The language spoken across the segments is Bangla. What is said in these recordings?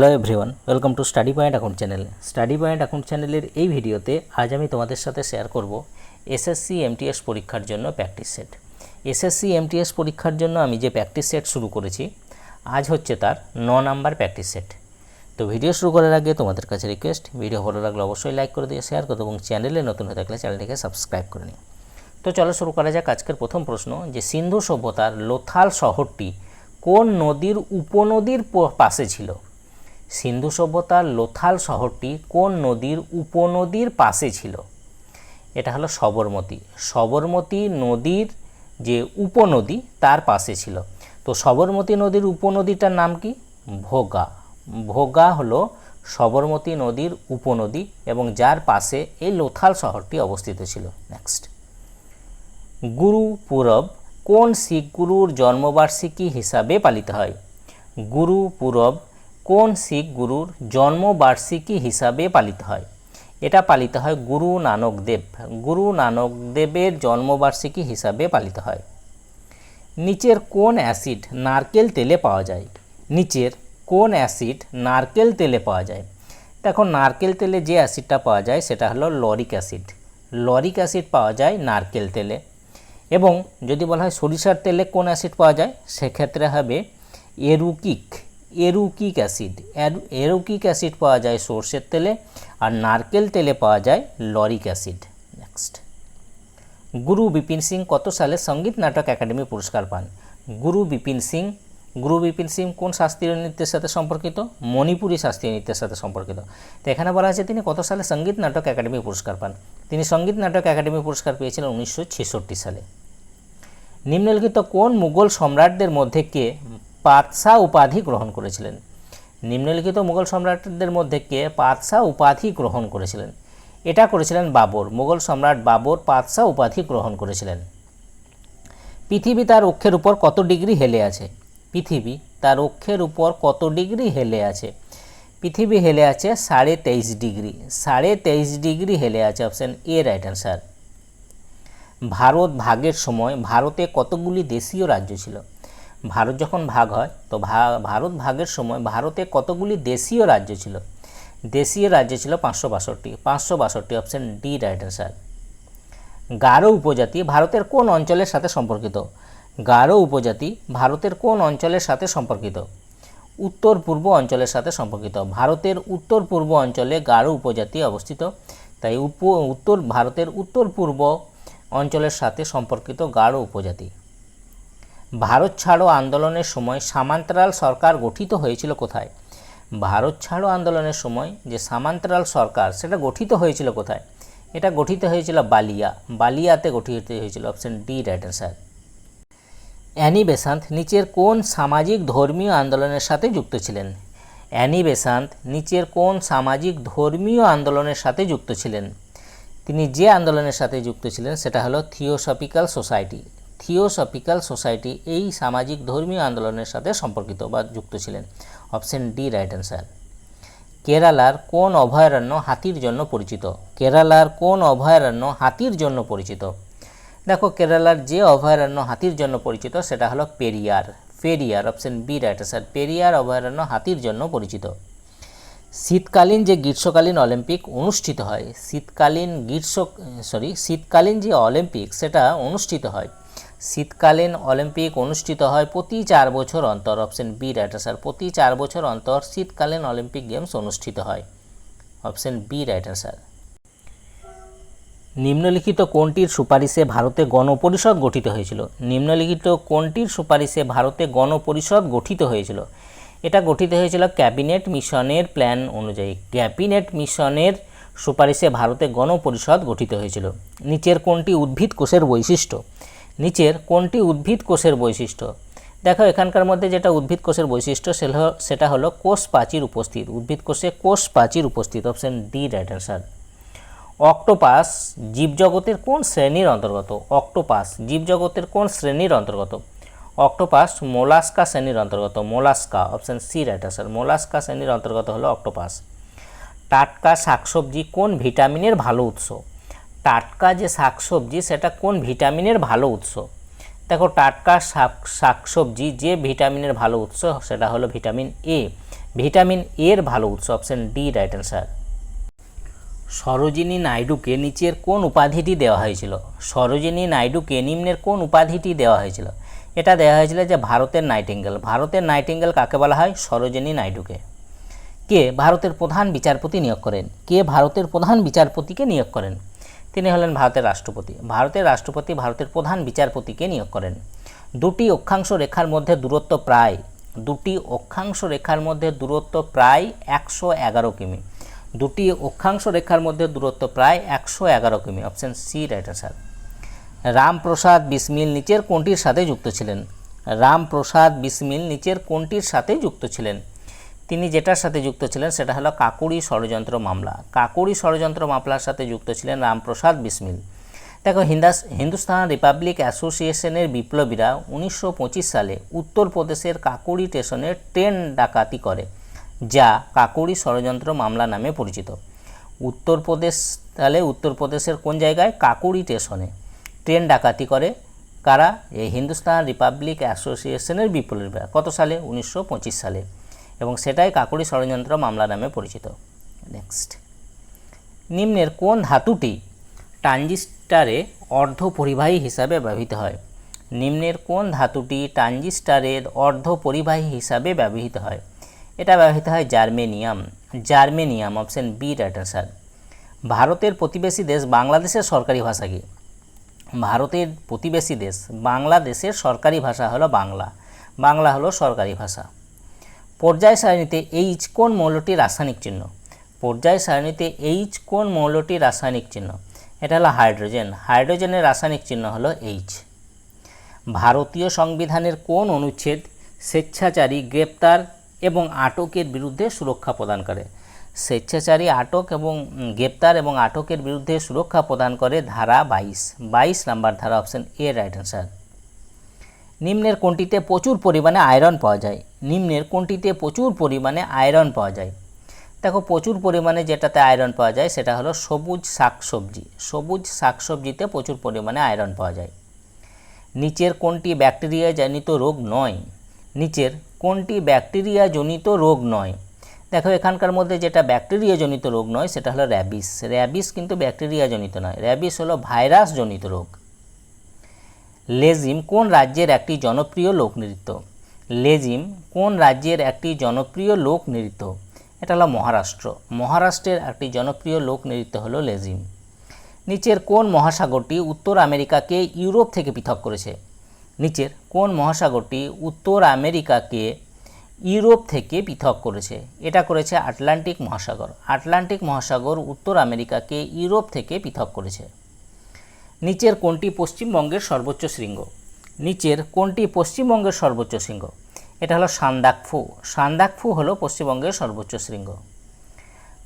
Hello everyone welcome to study point account channel study point account চ্যানেলের এই ভিডিওতে আজ আমি তোমাদের সাথে শেয়ার করব এসএসসি এমটিএস পরীক্ষার জন্য প্র্যাকটিস সেট এসএসসি এমটিএস পরীক্ষার জন্য আমি যে প্র্যাকটিস সেট শুরু করেছি, আজ হচ্ছে তার ন নাম্বার প্র্যাকটিস সেট তো ভিডিও শুরু করার আগে তোমাদের কাছে রিকোয়েস্ট ভিডিও ভালো লাগলে অবশ্যই লাইক করে দিয়ে শেয়ার করো এবং চ্যানেলে নতুন হয়ে থাকলে চ্যানেলটিকে সাবস্ক্রাইব করে নিও। তো চলো শুরু করা যাক আজকের প্রথম প্রশ্ন, যে সিন্ধু সভ্যতার লোথাল শহরটি কোন নদীর উপনদীর পাশে ছিল? সিন্ধু সভ্যতার লোথাল শহরটি কোন নদীর উপনদীর পাশে ছিল? এটা হলো সবরমতী। সবরমতী নদীর যে উপনদী, তার পাশে ছিল। তো সবরমতী নদীর উপনদীটার নাম কি? ভোগা। ভোগা হলো সবরমতী নদীর উপনদী এবং যার পাশে এই লোথাল শহরটি অবস্থিত ছিল। নেক্সট গুরু পুরব কোন শিখ গুরুর জন্মবার্ষিকী হিসাবে পালিত হয়? গুরু পুরব কোন শিখ গুরুর জন্মবার্ষিকী হিসাবে পালিত হয়? এটা পালিত হয় গুরু নানক দেব। গুরু নানক দেবের জন্মবার্ষিকী হিসাবে পালিত হয়। নিচের কোন অ্যাসিড নারকেল তেলে পাওয়া যায়? নিচের কোন অ্যাসিড নারকেল তেলে পাওয়া যায়? দেখো, নারকেল তেলে যে অ্যাসিডটা পাওয়া যায়, সেটা হলো লরিক অ্যাসিড। লরিক অ্যাসিড পাওয়া যায় নারকেল তেলে। এবং যদি বলা হয় সরিষার তেলে কোন অ্যাসিড পাওয়া যায়, সেক্ষেত্রে হবে এরুকিক। এরুকিক অ্যাসিড। এরুকিক অ্যাসিড পাওয়া যায় সর্ষের তেলে আর নারকেল তেলে পাওয়া যায় লরিক অ্যাসিড। নেক্সট। গুরু বিপিন সিং কত সালে সংগীত নাটক একাডেমি পুরস্কার পান? গুরু বিপিন সিং, গুরু বিপিন সিং কোন শাস্ত্রীয় নৃত্যের সাথে সম্পর্কিত? মণিপুরী শাস্ত্রীয় নৃত্যের সাথে সম্পর্কিত। তো এখানে বলা আছে তিনি কত সালে সংগীত নাটক একাডেমি পুরস্কার পান? তিনি সংগীত নাটক একাডেমি পুরস্কার পেয়েছিলেন উনিশশো ছেষট্টি সালে। নিম্নলিখিত কোন মুঘল সম্রাটদের মধ্যে কে পাতশাহ উপাধি গ্রহণ করেছিলেন। নিম্নলিখিত মুঘল সম্রাটদের মধ্যে কে পাতশাহ উপাধি গ্রহণ করেছিলেন? এটা করেছিলেন বাবর। মুঘল সম্রাট বাবর পাতশাহ উপাধি গ্রহণ করেছিলেন। পৃথিবী তার অক্ষের উপর কত ডিগ্রি হেলে আছে? পৃথিবী তার অক্ষের উপর কত ডিগ্রি হেলে আছে? পৃথিবী হেলে আছে সাড়ে তেইশ ডিগ্রি। সাড়ে তেইশ ডিগ্রি হেলে আছে option A right answer. Bharat ভাগের সময় ভারতে কতগুলি দেশীয় রাজ্য ছিল? ভারত যখন ভাগ হয়, তো ভারত ভাগের সময় ভারতে কতগুলি দেশীয় রাজ্য ছিল? দেশীয় রাজ্য ছিল পাঁচশো বাষট্টি পাঁচশো বাষট্টি option D right answer Garo উপজাতি ভারতের কোন অঞ্চলের সাথে সম্পর্কিত? গারো উপজাতি ভারতের কোন অঞ্চলের সাথে সম্পর্কিত? উত্তর পূর্ব অঞ্চলের সাথে সম্পর্কিত। ভারতের উত্তর পূর্ব অঞ্চলে গারো উপজাতি অবস্থিত। তাই উপ, উত্তর, ভারতের উত্তর পূর্ব অঞ্চলের সাথে সম্পর্কিত গারো উপজাতি। ভারত ছাড়ো আন্দোলনের সময় সামান্তরাল সরকার গঠিত হয়েছিল কোথায়? ভারত ছাড়ো আন্দোলনের সময় যে সামান্তরাল সরকার, সেটা গঠিত হয়েছিল কোথায়? এটা গঠিত হয়েছিল বালিয়া। বালিয়াতে গঠিত হয়েছিল option D right answer Annie Besant নিচের কোন সামাজিক ধর্মীয় আন্দোলনের সাথে যুক্ত ছিলেন? অ্যানি বেসান্ত নিচের কোন সামাজিক ধর্মীয় আন্দোলনের সাথে যুক্ত ছিলেন? তিনি যে আন্দোলনের সাথে যুক্ত ছিলেন, সেটা হলো থিওসফিক্যাল সোসাইটি থিওসফিক্যাল সোসাইটি এই সামাজিক ধর্মীয় আন্দোলনের সাথে সম্পর্কিত বা যুক্ত ছিলেন। Option D, right answer. কেরালার কোন অভয়ারণ্য হাতির জন্য পরিচিত? কেরালার কোন অভয়ারণ্য হাতির জন্য পরিচিত? দেখো, কেরালার যে অভয়ারণ্য হাতির জন্য পরিচিত সেটা হলো Periyar. Periyar, option B, right answer. Periyar অভয়ারণ্য হাতির জন্য পরিচিত। শীতকালীন যে গ্রীষ্মকালীন অলিম্পিক অনুষ্ঠিত হয়, শীতকালীন গ্রীষ্ম সরি শীতকালীন যে অলিম্পিক সেটা অনুষ্ঠিত হয় শীতকালীন অলিম্পিক অনুষ্ঠিত হয় প্রতি চার বছর অন্তর। অপশন বি রাইট অ্যান্সার প্রতি চার বছর অন্তর শীতকালীন অলিম্পিক গেমস অনুষ্ঠিত হয়। অপশন বি রাইট অ্যান্সার নিম্নলিখিত কোনটির সুপারিশে ভারতে গণপরিষদ গঠিত হয়েছিল? নিম্নলিখিত কোনটির সুপারিশে ভারতে গণপরিষদ গঠিত হয়েছিল? এটা গঠিত হয়েছিল ক্যাবিনেট মিশনের প্ল্যান অনুযায়ী। ক্যাবিনেট মিশনের সুপারিশে ভারতে গণপরিষদ গঠিত হয়েছিল। নিচের কোনটি উদ্ভিদ কোষের বৈশিষ্ট্য? নিচের কোনটি উদ্ভিদ কোষের বৈশিষ্ট্য? দেখো, এখানকার মধ্যে যেটা উদ্ভিদ কোষের বৈশিষ্ট্য সেটা হলো- কোষ প্রাচীর উপস্থিত। উদ্ভিদ কোষে কোষ প্রাচীর উপস্থিত option D right answer octopus জীবজগতের কোন শ্রেণির অন্তর্গত? অক্টোপাস জীবজগতের কোন শ্রেণির অন্তর্গত? অক্টোপাস মোলাস্কা শ্রেণির অন্তর্গত, Mollusca option C right answer Mollusca শ্রেণির অন্তর্গত হলো অক্টোপাস টাটকা শাকসবজি কোন ভিটামিনের ভালো উৎস? টাটকা যে শাকসবজি, সেটা কোন ভিটামিনের ভালো উৎস? দেখো, টাটকা শাক, শাকসবজি যে ভিটামিনের ভালো উৎস, সেটা হলো ভিটামিন এ ভিটামিন এর ভালো উৎস, option D right answer Sarojini নাইডুকে নিচের কোন উপাধিটি দেওয়া হয়েছিল? সরোজিনী নাইডুকে নিম্নের কোন উপাধিটি দেওয়া হয়েছিল? এটা দেওয়া হয়েছিল যে ভারতের নাইটিঙ্গেল। ভারতের নাইটিঙ্গেল কাকে বলা হয়? সরোজিনী নাইডুকে। কে ভারতের প্রধান বিচারপতি নিয়োগ করেন? কে ভারতের প্রধান বিচারপতিকে নিয়োগ করেন? তিনি হলেন ভারতের রাষ্ট্রপতি। ভারতের রাষ্ট্রপতি ভারতের প্রধান বিচারপতিকে নিয়োগ করেন। দুটি অক্ষাংশ রেখার মধ্যে দূরত্ব প্রায়, দুটি অক্ষাংশ রেখার মধ্যে দূরত্ব প্রায় একশো এগারো কিমি। দুটি অক্ষাংশ রেখার মধ্যে দূরত্ব প্রায় একশো এগারো কিমি। Option C right answer Ramprasad Bismil নিচের কোনটির সাথে যুক্ত ছিলেন? রামপ্রসাদ বিসমিল নিচের কোনটির সাথে যুক্ত ছিলেন? তিনি যেটার সাথে যুক্ত ছিলেন সেটা হলো কাকুরি ষড়যন্ত্র মামলা। কাকুরি ষড়যন্ত্র মামলার সাথে যুক্ত ছিলেন রামপ্রসাদ বিসমিল। দেখো, হিন্দাস হিন্দুস্তান রিপাবলিক অ্যাসোসিয়েশনের বিপ্লবীরা উনিশশো পঁচিশ সালে উত্তরপ্রদেশের কাকুরি স্টেশনে ট্রেন ডাকাতি করে, যা কাকুরি ষড়যন্ত্র মামলা নামে পরিচিত। উত্তরপ্রদেশ তাহলে উত্তরপ্রদেশের কোন জায়গায়? কাকুরি স্টেশনে ট্রেন ডাকাতি করে। কারা? এই হিন্দুস্তান রিপাবলিক অ্যাসোসিয়েশনের বিপ্লবীরা। কত সালে? উনিশশো পঁচিশ সালে। এবং সেটাই কাকুরি ষড়যন্ত্র মামলা নামে পরিচিত। নেক্সট নিম্নের কোন ধাতুটি ট্রানজিস্টারে অর্ধ পরিবাহী হিসাবে ব্যবহৃত হয়? নিম্নের কোন ধাতুটি ট্রানজিস্টারের অর্ধ পরিবাহী হিসাবে ব্যবহৃত হয়? এটা ব্যবহৃত হয় germanium. Germanium, option B right answer ভারতের প্রতিবেশী দেশ বাংলাদেশের সরকারি ভাষা কি? ভারতের প্রতিবেশী দেশ বাংলাদেশের সরকারি ভাষা হলো বাংলা। বাংলা হলো সরকারি ভাষা। পর্যায় সারণীতে এইচ কোন মৌলটি রাসায়নিক চিহ্ন। পর্যায় সারণীতে এইচ কোন মৌলটি রাসায়নিক চিহ্ন। এটা হলো হাইড্রোজেন। হাইড্রোজেনের রাসায়নিক চিহ্ন হলো এইচ ভারতীয় সংবিধানের কোন অনুচ্ছেদ স্বেচ্ছাচারী, গ্রেপ্তার এবং আটকের বিরুদ্ধে সুরক্ষা প্রদান করে। স্বেচ্ছাচারী, আটক এবং গ্রেপ্তার এবং আটকের বিরুদ্ধে সুরক্ষা প্রদান করে ধারা বাইশ। বাইশ নাম্বার ধারা, অপশন এ, রাইট অ্যান্সার। নিম্নের কোনটিতে প্রচুর পরিমাণে আয়রন পাওয়া যায়। নিম্নের কোনটিতে প্রচুর পরিমাণে আয়রন পাওয়া যায়? দেখো, প্রচুর পরিমাণে যেটাতে আয়রন পাওয়া যায়, সেটা হলো সবুজ শাকসবজি। সবুজ শাকসবজিতে প্রচুর পরিমাণে আয়রন পাওয়া যায়। নিচের কোনটি ব্যাকটেরিয়া জনিত রোগ নয়? নিচের কোনটি ব্যাকটেরিয়া জনিত রোগ নয়? দেখো, এখানকার মধ্যে যেটা ব্যাকটেরিয়া জনিত রোগ নয়, সেটা হলো র্যাবিস র্যাবিস কিন্তু ব্যাকটেরিয়া জনিত নয়। র্যাবিস হলো ভাইরাস জনিত রোগ। লেজিম কোন রাজ্যের একটি জনপ্রিয় লোকনৃত্য লেজিম কোন রাজ্যের একটি জনপ্রিয় লোক নৃত্য এটা হলো মহারাষ্ট্র। মহারাষ্ট্রের একটি জনপ্রিয় লোক নৃত্য হলো লেজিম। নিচের কোন মহাসাগরটি উত্তর আমেরিকাকে ইউরোপ থেকে পৃথক করেছে? নিচের কোন মহাসাগরটি উত্তর আমেরিকাকে ইউরোপ থেকে পৃথক করেছে? এটা করেছে আটলান্টিক মহাসাগর। আটলান্টিক মহাসাগর উত্তর আমেরিকাকে ইউরোপ থেকে পৃথক করেছে। নিচের কোনটি পশ্চিমবঙ্গের সর্বোচ্চ শৃঙ্গ? নিচের কোনটি পশ্চিমবঙ্গের সর্বোচ্চ শৃঙ্গ? এটা হলো সান্দাকফু সান্দাকফু হলো পশ্চিমবঙ্গের সর্বোচ্চ শৃঙ্গ।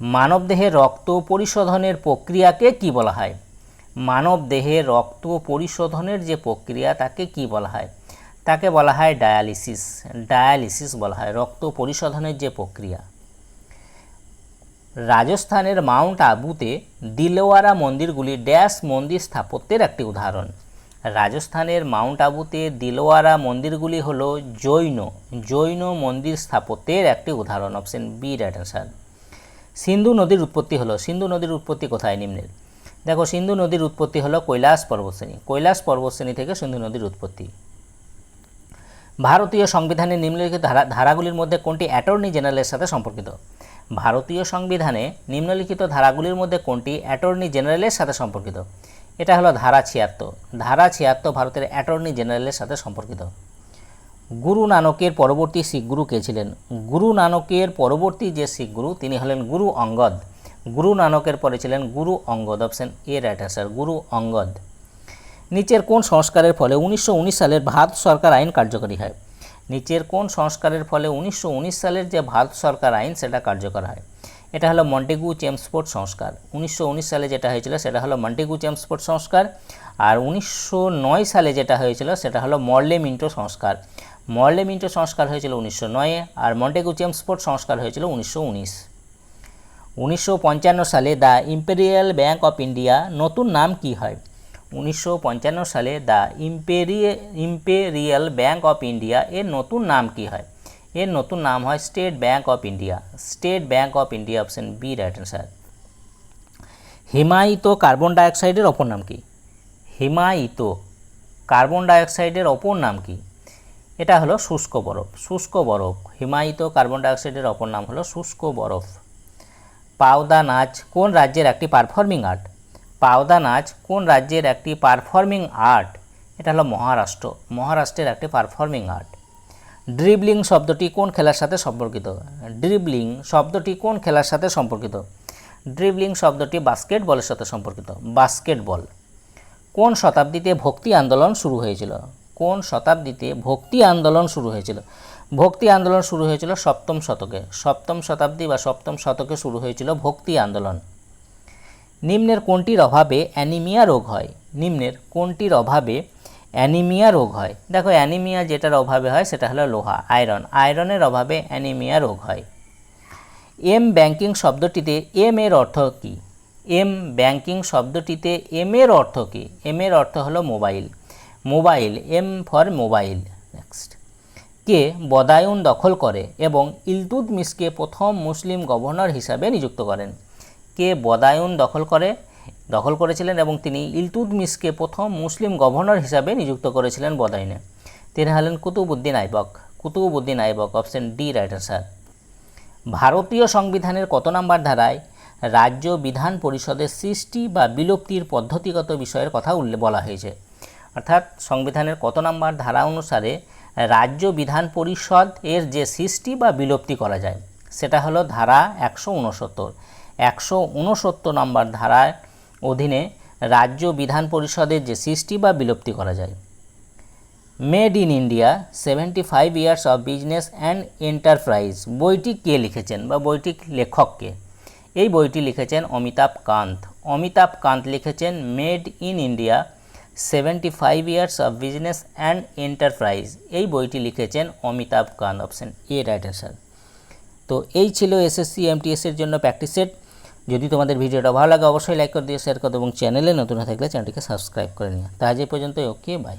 মানবদেহে রক্ত পরিশোধনের প্রক্রিয়াকে কি বলা হয়? মানবদেহে রক্ত পরিশোধনের যে প্রক্রিয়া, তাকে কি বলা হয়? তাকে বলা হয় ডায়ালিসিস। ডায়ালিসিস বলা হয়, রক্ত পরিশোধনের যে প্রক্রিয়া। রাজস্থানের মাউন্ট আবুতে দিলওয়ারা মন্দিরগুলি ড্যাশ মন্দির স্থাপত্যের একটি উদাহরণ। রাজস্থানের মাউন্ট আবুতে দিলওয়ারা মন্দিরগুলি হল জৈন। জৈন মন্দির স্থাপত্যের একটি উদাহরণ option B right answer Sindhu নদীর উৎপত্তি হলো, সিন্ধু নদীর উৎপত্তি কোথায় নিম্নের? দেখো, সিন্ধু নদীর উৎপত্তি হলো কৈলাস পর্বতশ্রেণী। কৈলাস পর্বতশ্রেণী থেকে সিন্ধু নদীর উৎপত্তি। ভারতীয় সংবিধানের নিম্নলিখিত ধারা, ধারাগুলির মধ্যে কোনটি অ্যাটর্নি জেনারেলের সাথে সম্পর্কিত? ভারতীয় সংবিধানে নিম্নলিখিত ধারাগুলির মধ্যে কোনটি অ্যাটর্নি জেনারেলের সাথে সম্পর্কিত? এটা হলো ধারা ছিয়াত্তর। ধারা ছিয়াত্তর ভারতের অ্যাটর্নি জেনারেলের সাথে সম্পর্কিত। গুরু নানকের পরবর্তী শিখ গুরু কে ছিলেন? গুরু নানকের পরবর্তী যে শিখ গুরু তিনি হলেন গুরু অঙ্গদ। গুরু নানকের পরে ছিলেন Guru Angad option A right answer Guru Angad. নিচের কোন সংস্কারের ফলে উনিশশো উনিশ সালের ভারত সরকার আইন কার্যকরী হয়? নিচের কোন সংস্কারের ফলে উনিশশো উনিশ সালের যে ভারত সরকার আইন, সেটা কার্যকর হয়? এটা হলো মন্টেগু চেমসফোর্ড সংস্কার। উনিশশো উনিশ সালে যেটা হয়েছিল সেটা হলো মন্টেগু চেমসফোর্ড সংস্কার আর উনিশশো নয় সালে যেটা হয়েছিল সেটা হলো মর্লে মিন্টো সংস্কার। মর্লে মিন্টো সংস্কার হয়েছিল উনিশশো নয়ে আর মন্টেগু চেমসফোর্ড সংস্কার হয়েছিল উনিশশো উনিশশো সালে the imperial bank of India নতুন নাম কি হয়? উনিশশো পঞ্চান্ন সালে the imperial imperial bank of India এর নতুন নাম কি হয়? এর নতুন নাম হয় state bank of India. State bank of India option B right answer হিমায়িত কার্বন ডাইঅক্সাইডের অপর নাম কি? হিমায়িত কার্বন ডাইঅক্সাইডের অপর নাম কি? এটা হলো শুষ্ক বরফ। শুষ্ক বরফ। হিমায়িত কার্বন ডাইঅক্সাইডের অপর নাম হলো শুষ্ক বরফ। পাওদা নাচ কোন রাজ্যের একটি পারফর্মিং আর্ট পাওদা নাচ কোন রাজ্যের একটি পারফর্মিং আর্ট এটা হলো মহারাষ্ট্র। মহারাষ্ট্রের একটি পারফর্মিং আর্ট ড্রিবলিং শব্দটি কোন খেলার সাথে সম্পর্কিত? ড্রিবলিং শব্দটি কোন খেলার সাথে সম্পর্কিত? ড্রিবলিং শব্দটি বাস্কেটবলের সাথে সম্পর্কিত। বাস্কেটবল। কোন শতাব্দীতে ভক্তি আন্দোলন শুরু হয়েছিল? কোন শতাব্দীতে ভক্তি আন্দোলন শুরু হয়েছিল? ভক্তি আন্দোলন শুরু হয়েছিল সপ্তম শতকে। সপ্তম শতাব্দী বা সপ্তম শতকে শুরু হয়েছিল ভক্তি আন্দোলন। নিম্নের কোনটির অভাবে অ্যানিমিয়া রোগ হয়? নিম্নের কোনটির অভাবে অ্যানিমিয়া রোগ হয়। দেখো, অ্যানিমিয়া যেটার অভাবে হয় সেটা হলো লোহা, আয়রন। আয়রনের অভাবে অ্যানিমিয়া রোগ হয়। এম ব্যাংকিং শব্দটিতে এম এর অর্থ কী? এম ব্যাংকিং শব্দটিতে এম এর অর্থ কী? এম এর অর্থ হলো mobile. Mobile, M for mobile. Next কে বদায়ুন দখল করে এবং ইলতুৎমিশকে প্রথম মুসলিম গভর্নর হিসাবে নিযুক্ত করেন। কে বদায়ুন দখল করে? দখল করেছিলেন এবং তিনি ইলতুৎমিশকে প্রথম মুসলিম গভর্নর হিসাবে নিযুক্ত করেছিলেন বদায়ুনে তিনি হলেন Qutbuddin Aibak Qutbuddin Aibak option D right sir ভারতীয় সংবিধানের কত নম্বর ধারায় রাজ্য বিধান পরিষদের সৃষ্টি বা বিলুপ্তির পদ্ধতিগত বিষয়ের কথা উল্লেখ বলা হয়েছে। অর্থাৎ সংবিধানের কত নম্বর ধারা অনুসারে রাজ্য বিধান পরিষদ এর যে সৃষ্টি বা বিলুপ্তি করা যায়, সেটা হলো ধারা একশো উনসত্তর। একশো উনসত্তর নম্বর ধারার অধীনে রাজ্য বিধান পরিষদের যে সৃষ্টি বা বিলুপ্তি করা যায়। Made in India seventy five years of business and enterprise বইটি কে লিখেছেন বা বইটি লেখককে এই বইটি লিখেছেন অমিতাভ কান্ত। অমিতাভ কান্ত লিখেছেন made in India seventy five years of business and enterprise. এই বইটি লিখেছেন Amitabh Kant, option A right answer তো এই ছিল এসএসসি এমটিএসের জন্য প্র্যাকটিস সেট। যদি তোমাদের ভিডিওটা ভালো লাগে, অবশ্যই লাইক করে দিয়ে শেয়ার করো এবং চ্যানেলে নতুন থাকলে চ্যানেলটিকে সাবস্ক্রাইব করে নিও। তা আজ এই পর্যন্ত ওকে বাই